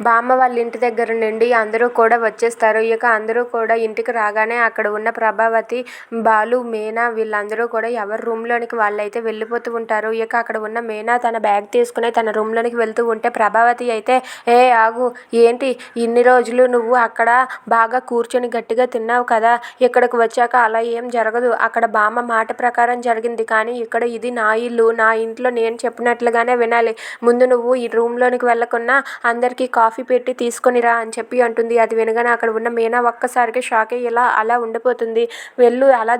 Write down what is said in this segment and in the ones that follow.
బామ్మ వాళ్ళ ఇంటి దగ్గర నుండి అందరూ కూడా వచ్చేస్తారు. ఇక అందరూ కూడా ఇంటికి రాగానే అక్కడ ఉన్న ప్రభావతి బాలు మీనా వీళ్ళందరూ కూడా ఎవరి రూమ్లోనికి వాళ్ళైతే వెళ్ళిపోతూ ఉంటారు. ఇక అక్కడ ఉన్న మీనా తన బ్యాగ్ తీసుకుని తన రూమ్లోనికి వెళ్తూ ఉంటే ప్రభావతి అయితే ఏ ఆగు ఏంటి ఇన్ని రోజులు నువ్వు అక్కడ బాగా కూర్చొని గట్టిగా తిన్నావు కదా? ఇక్కడికి వచ్చాక అలా ఏం జరగదు. అక్కడ బామ్మ మాట ప్రకారం జరిగింది. కానీ ఇక్కడ ఇది నా ఇల్లు నా ఇంట్లో నేను చెప్పినట్లుగానే వినాలి. ముందు నువ్వు ఈ రూమ్లోనికి వెళ్ళకుండా అందరికీ కాఫీ కాఫీ పెట్టి తీసుకొనిరా అని చెప్పి అంటుంది. అది వినగానే అక్కడ ఉన్న మీనా ఒక్కసారిగా షాక్ అయ్యి ఇలా అలా ఉండిపోతుంది. వెళ్ళు అలా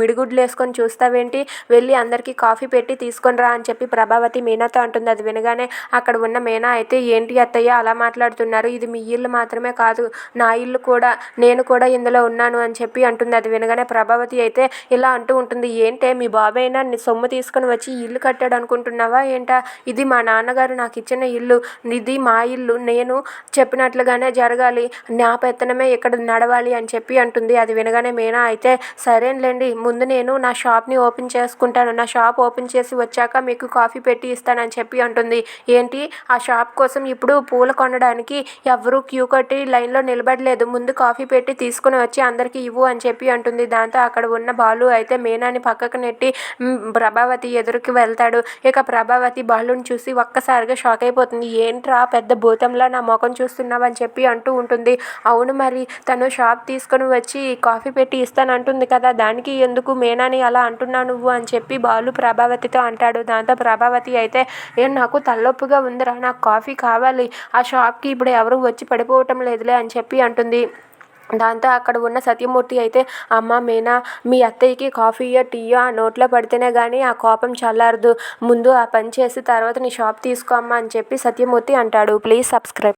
మిడిగుడ్లు వేసుకొని చూస్తావేంటి? వెళ్ళి అందరికీ కాఫీ పెట్టి తీసుకొని రా అని చెప్పి ప్రభావతి మీనాతో అంటుంది. అది వినగానే అక్కడ ఉన్న మీనా అయితే ఏంటి అత్తయ్య అలా మాట్లాడుతున్నారు? ఇది మీ ఇల్లు మాత్రమే కాదు నా ఇల్లు కూడా నేను కూడా ఇందులో ఉన్నాను అని చెప్పి అంటుంది. అది వినగానే ప్రభావతి అయితే ఇలా అంటూ ఉంటుంది. ఏంటే మీ బాబైనా సొమ్ము తీసుకొని వచ్చి ఇల్లు కట్టాడు అనుకుంటున్నావా ఏంటా? ఇది మా నాన్నగారు నాకు ఇచ్చిన ఇల్లు ఇది మా ఇల్లు నేను చెప్పినట్లుగానే జరగాలి. నా పెత్తనమే ఇక్కడ నడవాలి అని చెప్పి అంటుంది. అది వినగానే మీనా అయితే సరేలేండి ముందు నేను నా షాప్ని ఓపెన్ చేసుకుంటాను. నా షాప్ ఓపెన్ చేసి వచ్చాక మీకు కాఫీ పెట్టి ఇస్తానని చెప్పి అంటుంది. ఏంటి? ఆ షాప్ కోసం ఇప్పుడు పూలు కొనడానికి ఎవరు క్యూ కట్టి లైన్లో నిలబడలేదు. ముందు కాఫీ పెట్టి తీసుకుని వచ్చి అందరికీ ఇవ్వు అని చెప్పి అంటుంది. దాంతో అక్కడ ఉన్న బాలు అయితే మీనాని పక్కకు నెట్టి ప్రభావతి ఎదురుకి వెళ్తాడు. ఇక ప్రభావతి బాలుని చూసి ఒక్కసారిగా షాక్ అయిపోతుంది. ఏంట్రా పెద్ద భూతంలా నా ముఖం చూస్తున్నావని చెప్పి అంటూ ఉంటుంది. అవును మరి తను షాప్ తీసుకొని వచ్చి కాఫీ పెట్టి ఇస్తానంటుంది కదా దానికి ఎందుకు మేనని అలా అంటున్నావు నువ్వు అని చెప్పి బాలు ప్రభావతితో అంటాడు. దాంతో ప్రభావతి అయితే ఏ నాకు తలనొప్పిగా ఉందిరా నాకు కాఫీ కావాలి. ఆ షాప్కి ఇప్పుడు ఎవరు వచ్చి పడిపోవటం లేదులే అని చెప్పి అంటుంది. దాంతో అక్కడ ఉన్న సత్యమూర్తి అయితే అమ్మ మీనా మీ అత్తయ్యకి కాఫీయో టీయో ఆ నోట్లో పడితేనే కానీ ఆ కోపం చల్లారదు. ముందు ఆ పని చేసి తర్వాత నీ షాప్ తీసుకో అమ్మా అని చెప్పి సత్యమూర్తి అంటాడు. Please subscribe